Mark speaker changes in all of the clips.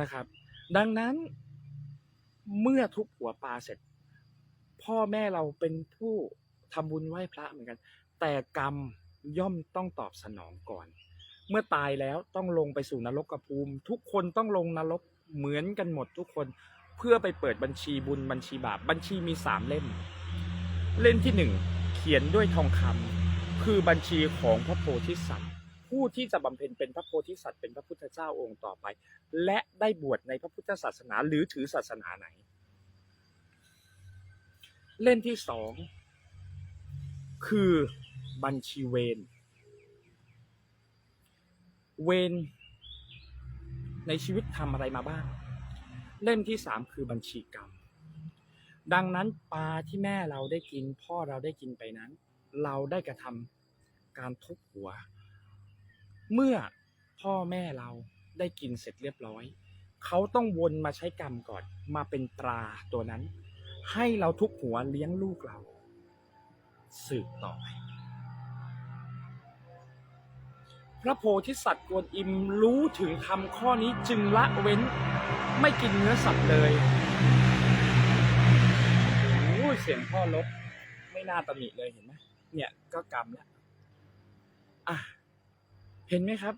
Speaker 1: นะครับ ดังนั้นเมื่อทุบหัวปลาเสร็จ พ่อแม่เราเป็นผู้ทำบุญไหว้พระเหมือนกัน แต่กรรมย่อมต้องตอบสนองก่อน เมื่อตายแล้วต้องลงไปสู่นรกกระภูมิ ทุกคนต้องลงนรกเหมือนกันหมดทุกคนเพื่อไปเปิดบัญชีบุญบัญชีบาปบัญชีมีสามเล่ม เล่มที่หนึ่งเขียนด้วยทองคำคือบัญชีของพระโพธิสัตว์ ผู้ที่จะบำเพ็ญเป็นพระโพธิสัตว์เป็นพระพุทธเจ้าองค์ต่อไป และได้บวชในพระพุทธศาสนาหรือถือศาสนาไหน เล่มที่สองคือบัญชีเวรเวรในชีวิตทำอะไรมาบ้าง เล่มที่สามคือบัญชีกรรม ดังนั้นปลาที่แม่เราได้กิน พ่อเราได้กินไปนั้น เราได้กระทำการทุบหัว เมื่อพ่อแม่เราได้กินเสร็จเรียบร้อย เขาต้องวนมาใช้กรรมก่อน มาเป็นตราตัวนั้น ให้เราทุบหัวเลี้ยงลูกเรา สืบต่อไปพระโพธิสัตว์กวนอิมรู้ถึงคำข้อนี้จึงละเว้น ไม่กินเนื้อสัตว์เลยโอ้ยเสียงพ่อลบไม่น่าตำหนิเลยเห็นไหมเนี่ยก็กรรมแล้วอะ เห็นไหมครับ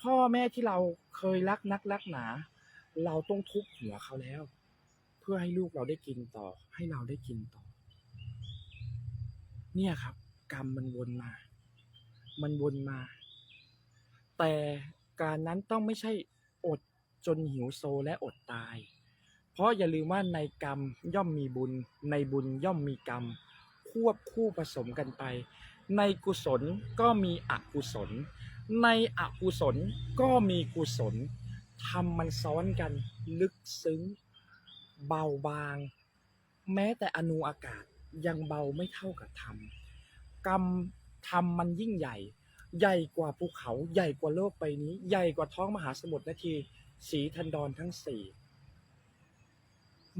Speaker 1: พ่อแม่ที่เราเคยรักนักรักหนา เราต้องทุบหัวเขาแล้ว เพื่อให้ลูกเราได้กินต่อ ให้เราได้กินต่อ เนี่ยครับ กรรมมันวนมา มันวนมา แต่การนั้นต้องไม่ใช่อดจนหิวโซและอดตาย เพราะอย่าลืมว่าในกรรมย่อมมีบุญ ในบุญย่อมมีกรรม ควบคู่ผสมกันไป ในกุศลก็มีอกุศล ในอกุศลก็มีกุศลทำมันซ้อนกันลึกซึ้ง เบาบาง แม้แต่อนูอากาศยังเบาไม่เท่ากับธรรมกรรมธรรมมันยิ่งใหญ่ ใหญ่กว่าภูเขา ใหญ่กว่าโลกใบนี้ ใหญ่กว่าท้องมหาสมุทรนาทีสีทันดรทั้งสี่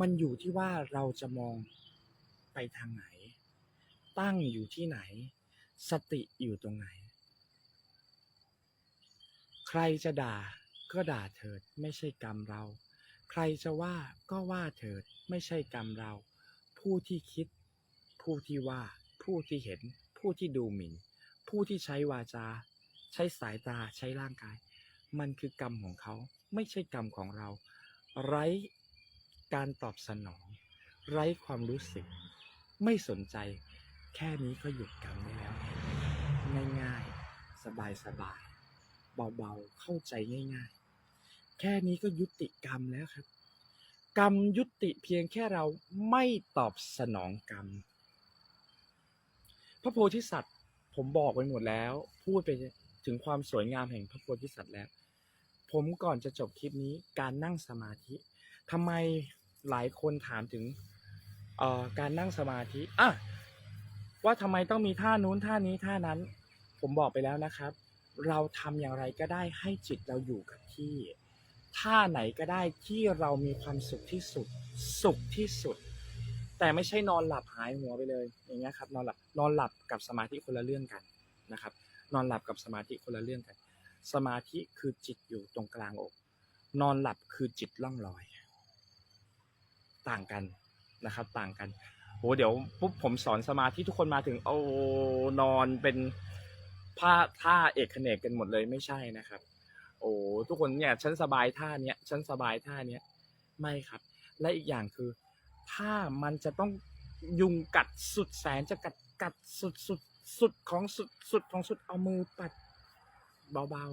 Speaker 1: มันอยู่ที่ว่าเราจะมองไปทางไหน ตั้งอยู่ที่ไหน สติอยู่ตรงไหน ใครจะด่าก็ด่าเถิดไม่ใช่กรรมเรา ใครจะว่าก็ว่าเถิดไม่ใช่กรรมเรา ผู้ที่คิด ผู้ที่ว่า ผู้ที่เห็น ผู้ที่ดูหมิ่น ผู้ที่ใช้วาจา ใช้สายตาใช้ร่างกาย มันคือกรรมของเขาไม่ใช่กรรมของเรา ไร้การตอบสนอง ไร้ความรู้สึก ไม่สนใจ แค่นี้ก็หยุดกรรมได้แล้ว ง่ายๆ สบายๆเบาๆ เข้าใจง่าย ๆ แค่นี้ก็ยุติกรรมแล้วครับ กรรมยุติเพียงแค่เราไม่ตอบสนองกรรม พระโพธิสัตว์ผมบอกไปหมดแล้ว พูดไปถึงความสวยงามแห่งพระโพธิสัตว์แล้ว ผมก่อนจะจบคลิปนี้การนั่งสมาธิทำไมหลายคนถามถึงการนั่งสมาธิอะ ว่าทำไมต้องมีท่านู้นท่านี้ท่านั้น ผมบอกไปแล้วนะครับ เราทำอย่างไรก็ได้ให้จิตเราอยู่กับที่ ท่าไหนก็ได้ที่เรามีความสุขที่สุด สุขที่สุด แต่ไม่ใช่นอนหลับหายหัวไปเลย อย่างเงี้ยครับนอนหลับนอนหลับกับสมาธิคนละเรื่องกันนะครับ นอนหลับกับสมาธิคนละเรื่องกัน สมาธิคือจิตอยู่ตรงกลางอก นอนหลับคือจิตล่องลอย ต่างกันนะครับ ต่างกัน โหเดี๋ยวปุ๊บผมสอนสมาธิทุกคนมาถึงโอ้นอนเป็นผ้าท่าเอกเขนกกันหมดเลยไม่ใช่นะครับ โอ้ทุกคนเนี่ยฉันสบายท่าเนี้ยฉันสบายท่าเนี้ยไม่ครับ และอีกอย่างคือ ถ้ามันจะต้องยุงกัดสุดแสนจะกัดกัดสุดสุดสุดของสุดสุดของสุดเอามือปัดเบา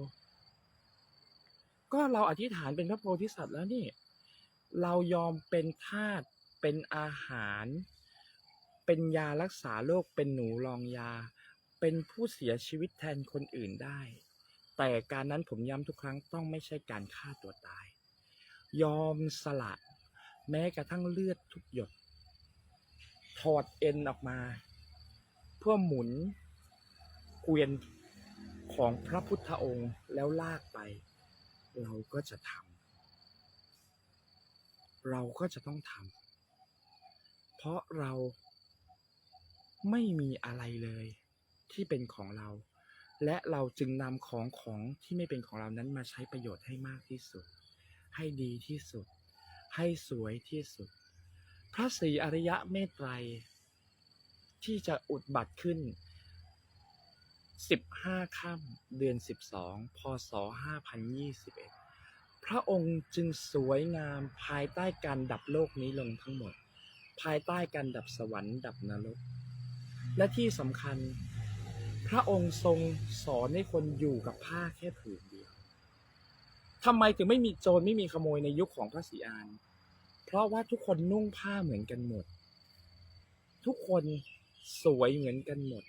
Speaker 1: ๆ ก็เราอธิษฐานเป็นพระโพธิสัตว์แล้วนี่ เรายอมเป็นทาสเป็นอาหาร เป็นยารักษาโรคเป็นหนูรองยา เป็นผู้เสียชีวิตแทนคนอื่นได้ แต่การนั้นผมย้ำทุกครั้งต้องไม่ใช่การฆ่าตัวตาย ยอมสละแม้กระทั่งเลือดทุกหยด ถอดเอ็นออกมา เพื่อหมุนเกวียนของพระพุทธองค์แล้วลากไป เราก็จะทำเราก็จะต้องทำเพราะเรา ไม่มีอะไรเลยที่เป็นของเรา และเราจึงนำของของที่ไม่เป็นของเรานั้นมาใช้ประโยชน์ให้มากที่สุด ให้ดีที่สุด ให้สวยที่สุด พระศรีอริยะเมตไตร ที่จะอุดบัตรขึ้น 15 ค่ำเดือน 12 พศ 5021 พระองค์จึงสวยงามภายใต้การดับโลกนี้ลงทั้งหมด ภายใต้การดับสวรรค์ดับนรก และที่สำคัญ พระองค์ทรงสอนให้คนอยู่กับผ้าแค่ผืนเดียวทำไมถึงไม่มีโจรไม่มีขโมยในยุคของพระศรีอาน เพราะว่าทุกคนนุ่งผ้าเหมือนกันหมด ทุกคนสวยเหมือนกันหมด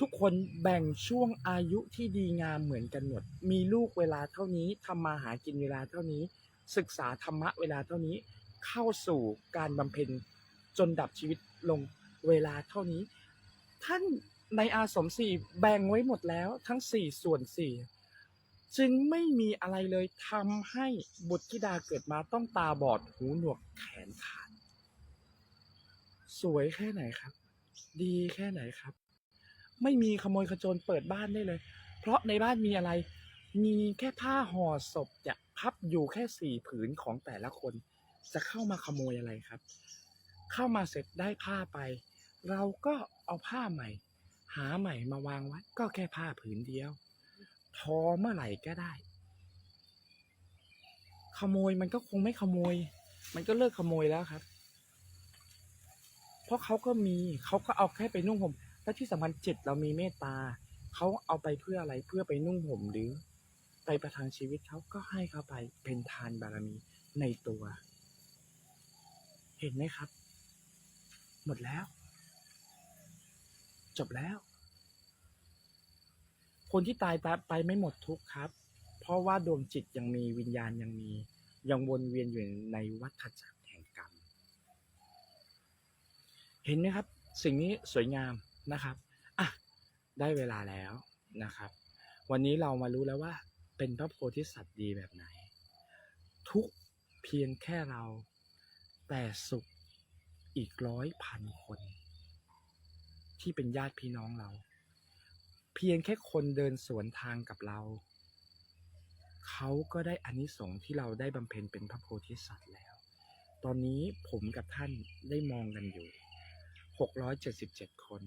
Speaker 1: ทุกคนแบ่งช่วงอายุที่ดีงามเหมือนกันหมด มีลูกเวลาเท่านี้ทำมาหากินเวลาเท่านี้ ศึกษาธรรมะเวลาเท่านี้ เข้าสู่การบำเพ็ญจนดับชีวิตลง เวลาเท่านี้ ท่านในอาสมสี่แบ่งไว้หมดแล้วทั้งสี่ส่วนสี่จึงไม่มีอะไรเลยทำให้บุตรธิดาเกิดมาต้องตาบอดหูหนวกแขนขาด สวยแค่ไหนครับ ดีแค่ไหนครับ ไม่มีขโมยขโจรเปิดบ้านได้เลย เพราะในบ้านมีอะไร มีแค่ผ้าห่อศพจะพับอยู่แค่สี่ผืนของแต่ละคน จะเข้ามาขโมยอะไรครับ เข้ามาเสร็จได้ผ้าไป เราก็เอาผ้าใหม่ หาใหม่มาวางไว้ ก็แค่ผ้าผืนเดียว ทอเมื่อไหร่ก็ได้ ขโมยมันก็คงไม่ขโมย มันก็เลิกขโมยแล้วครับ เพราะเขาก็มีเขาก็เอาแค่ไปนุ่งห่มและที่สำคัญจิตเรามีเมตตาเขาเอาไปเพื่ออะไรเพื่อไปนุ่งห่มหรือ ไปประทังชีวิตเขาก็ให้เขาไปเป็นทานบารมีในตัว เห็นไหมครับ หมดแล้ว จบแล้ว คนที่ตายไปไม่หมดทุกข์ครับ เพราะว่าดวงจิตยังมีวิญญาณยังมี ยังวนเวียนอยู่ในวัฏจักรแห่งกรรม เห็นไหมครับ สิ่งนี้สวยงามนะครับอะได้เวลาแล้วนะครับ วันนี้เรามารู้แล้วว่า เป็นพระโพธิสัตว์ดีแบบไหน ทุกเพียงแค่เราแต่สุข อีกร้อยพันคน ที่เป็นญาติพี่น้องเรา เพียงแค่คนเดินสวนทางกับเรา เขาก็ได้อานิสงส์ที่เราได้บำเพ็ญเป็นพระโพธิสัตว์แล้ว ตอนนี้ผมกับท่านได้มองกันอยู่ 677 คน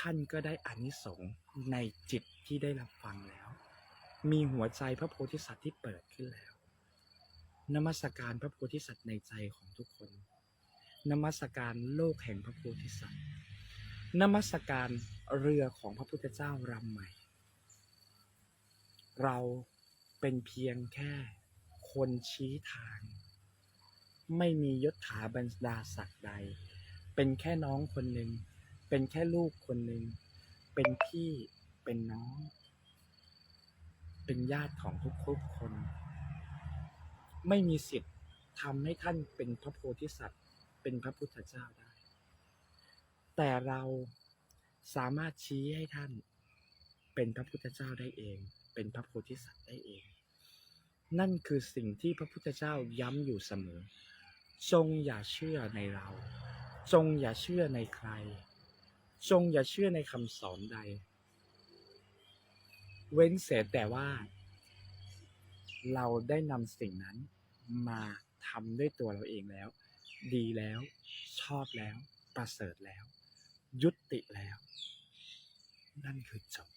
Speaker 1: ท่านก็ได้อานิสงส์ในจิตที่ได้รับฟังแล้ว มีหัวใจพระโพธิสัตว์ที่เปิดขึ้นแล้วนมัสการพระโพธิสัตว์ในใจของทุกคน นมัสการโลกแห่งพระโพธิสัตว์นมัสการเรือของพระพุทธเจ้าลำใหม่ เราเป็นเพียงแค่คนชี้ทาง ไม่มียศถาบรรดาศักดิ์ใด เป็นแค่น้องคนหนึ่ง เป็นแค่ลูกคนหนึ่ง เป็นพี่เป็นน้อง เป็นญาติของทุกๆคน ไม่มีสิทธิ์ทำให้ท่านเป็นพระโพธิสัตว์ เป็นพระพุทธเจ้าได้ แต่เราสามารถชี้ให้ท่านเป็นพระพุทธเจ้าได้เอง เป็นพระโพธิสัตว์ได้เอง นั่นคือสิ่งที่พระพุทธเจ้าย้ำอยู่เสมอ จงอย่าเชื่อในเรา จงอย่าเชื่อในใคร จงอย่าเชื่อในคำสอนใด เว้นเสียแต่ว่า เราได้นำสิ่งนั้นมาทำด้วยตัวเราเองแล้ว ดีแล้ว ชอบแล้ว ประเสริฐแล้ว ยุติแล้ว นั่นคือจบ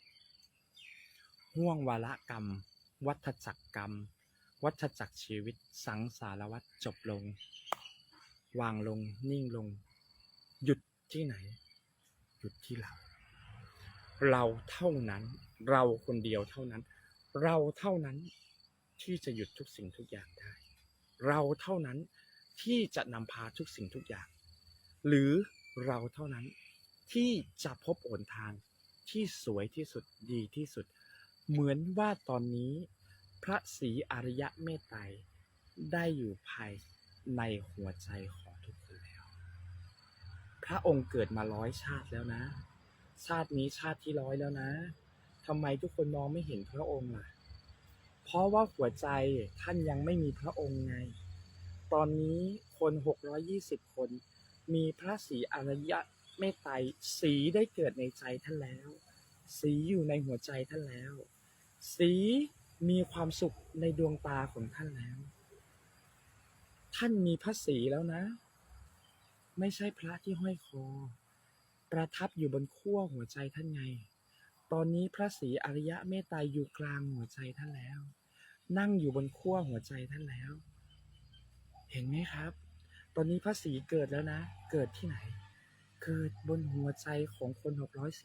Speaker 1: ห่วงวาระกรรม วัฏจักรกรรม วัฏจักรชีวิตสังสารวัฏจบลง วางลงนิ่งลง หยุดที่ไหน หยุดที่เรา เราเท่านั้น เราคนเดียวเท่านั้น เราเท่านั้นที่จะหยุดทุกสิ่งทุกอย่างได้ เราเท่านั้น ที่จะนำพาทุกสิ่งทุกอย่าง หรือเราเท่านั้นที่จะพบหนทางที่สวยที่สุดดีที่สุด เหมือนว่าตอนนี้ พระศรีอริยะเมตไตรได้อยู่ภายในหัวใจของทุกคนแล้ว พระองค์เกิดมาร้อยชาติแล้วนะ ชาตินี้ชาติที่ร้อยแล้วนะทำไมทุกคนมองไม่เห็นพระองค์ล่ะ เพราะว่าหัวใจท่านยังไม่มีพระองค์ไง ตอนนี้คน620คน มีพระศรีอริยะเมตไตรสีได้เกิดในใจท่านแล้ว สีอยู่ในหัวใจท่านแล้ว สีมีความสุขในดวงตาของท่านแล้ว ท่านมีพระศรีแล้วนะ ไม่ใช่พระที่ห้อยคอ ประทับอยู่บนขั้วหัวใจท่านไง ตอนนี้พระศรีอริยะเมตไตรอยู่กลางหัวใจท่านแล้ว นั่งอยู่บนขั้วหัวใจท่านแล้ว เห็นไหมครับ ตอนนี้พระศรีเกิดแล้วนะ เกิดที่ไหน เกิดบนหัวใจของคน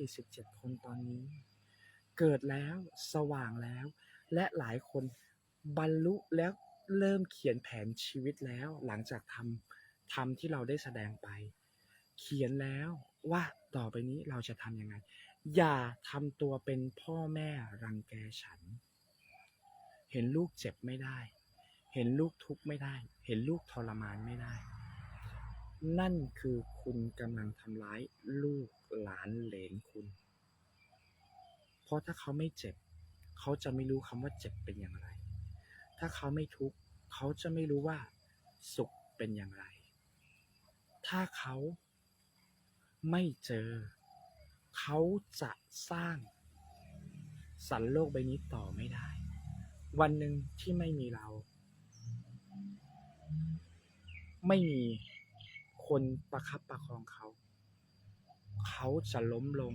Speaker 1: 647 คนตอนนี้ เกิดแล้วสว่างแล้ว และหลายคนบรรลุแล้วเริ่มเขียนแผนชีวิตแล้ว หลังจากทำทำที่เราได้แสดงไป เขียนแล้วว่าต่อไปนี้เราจะทำยังไง อย่าทำตัวเป็นพ่อแม่รังแกฉัน เห็นลูกเจ็บไม่ได้ เห็นลูกทุกข์ไม่ได้ เห็นลูกทรมานไม่ได้ นั่นคือคุณกำลังทำร้ายลูกหลานเหลนคุณ เพราะถ้าเขาไม่เจ็บ เขาจะไม่รู้คำว่าเจ็บเป็นอย่างไร ถ้าเขาไม่ทุกข์เขาจะไม่รู้ว่าสุขเป็นอย่างไร ถ้าเขาไม่เจอ เขาจะสร้างสรรโลกใบนี้ต่อไม่ได้ วันหนึ่งที่ไม่มีเรา ไม่มีคนประคับประคองเขา เขาจะล้มลง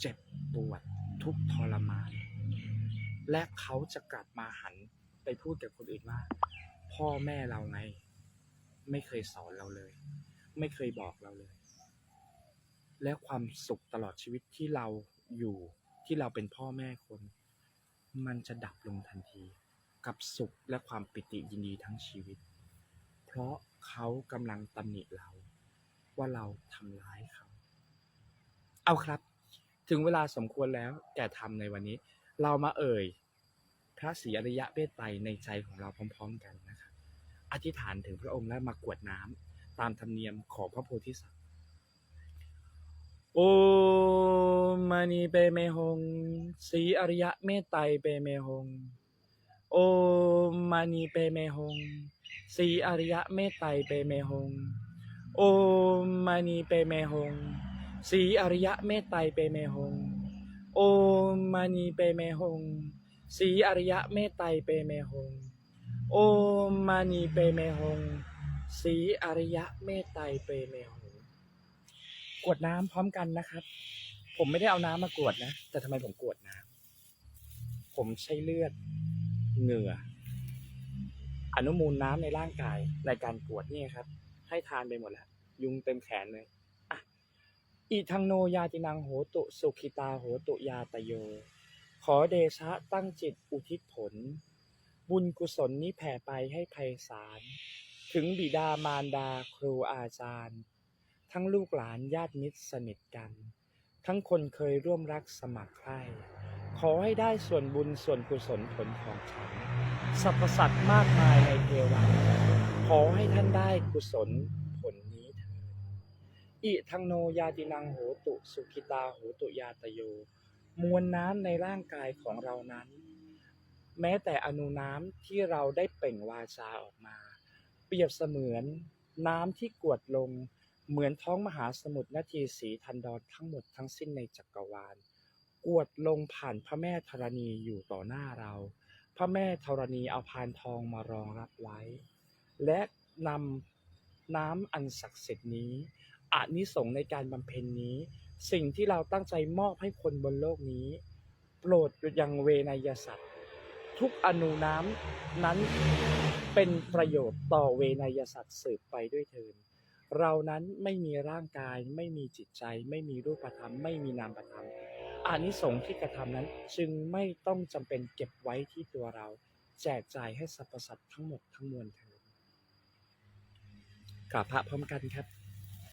Speaker 1: เจ็บปวดทุกทรมาน และเขาจะกลับมาหันไปพูดกับคนอื่นว่า พ่อแม่เราไง ไม่เคยสอนเราเลย ไม่เคยบอกเราเลย และความสุขตลอดชีวิตที่เราอยู่ที่เราเป็นพ่อแม่คน มันจะดับลงทันที กับสุขและความปิติยินดีทั้งชีวิต เพราะเขากำลังตำหนิเรา ว่าเราทำร้ายเขา เอาครับ ถึงเวลาสมควรแล้วแก่ทำในวันนี้ เรามาเอ่ย พระศรีอริยะเมตไตรในใจของเราพร้อม ๆ กันนะครับอธิษฐานถึงพระองค์และมากวดน้ำตามธรรมเนียมของพระโพธิสัตว์โอมานีเปเมหงศรีอริยะเมตไตรเปเมหง โอมานีเปเมหง ศรีอริยะเมตไตรเปเมหง โอมานีเปเมหงศรีอริยะเมตไตรเปเมหง โอมานีเปเมหงศรีอริยะเมตไตรเปเมหง โอมานีเปเมหงศรีอริยะเมตไตรเปเมหง กวดน้ำพร้อมกันนะครับ ผมไม่ได้เอาน้ำมากวดนะ แต่ทำไมผมกวดน้ำผมใช้เลือดเหงื่อ อนุมูลน้ำในร่างกายในการกวดนี่ครับ ให้ทานไปหมดแล้ว ยุงเต็มแขนเลยอะอีทังโนยาตินังโหตุสุขิตาโหตุยาตโย ขอเดชะตั้งจิตอุทิศผล บุญกุศลนี้แผ่ไปให้ไพศาล ถึงบิดามารดาครูอาจารย์ ทั้งลูกหลานญาติมิตรสนิทกัน ทั้งคนเคยร่วมรักสมัครใคร่ขอให้ได้ส่วนบุญส่วนกุศลผลของฉัน สรรพสัตว์มากมายในเทวันขอให้ท่านได้กุศลผลนี้เถิดอิทังโนยาตินังโหตุสุขิตาโหตุยาตโย มวลน้ำในร่างกายของเรานั้น แม้แต่อนุน้ำที่เราได้เปล่งวาจาออกมา เปรียบเสมือนน้ำที่กวดลงเหมือนท้องมหาสมุทรนาทีสีทันดรทั้งหมดทั้งสิ้นในจักรวาล กวดลงผ่านพระแม่ธรณีอยู่ต่อหน้าเรา พระแม่ธรณีเอาพานทองมารองรับไว้ และนำน้ำอันศักดิ์สิทธิ์นี้อานิสงส์ในการบำเพ็ญนี้ สิ่งที่เราตั้งใจมอบให้คนบนโลกนี้ โปรดยังเวนยสัตว์ทุกอนูน้ำนั้นเป็นประโยชน์ต่อเวนยสัตว์สืบไปด้วยเทินเรานั้นไม่มีร่างกายไม่มีจิตใจ ไม่มีรูปธรรม ไม่มีนามธรรม อานิสงส์ที่กระทำนั้นจึงไม่ต้องจำเป็นเก็บไว้ที่ตัวเรา แจกจ่ายให้สรรพสัตว์ทั้งหมดทั้งมวลเถิดกราบพระพร้อมกันครับ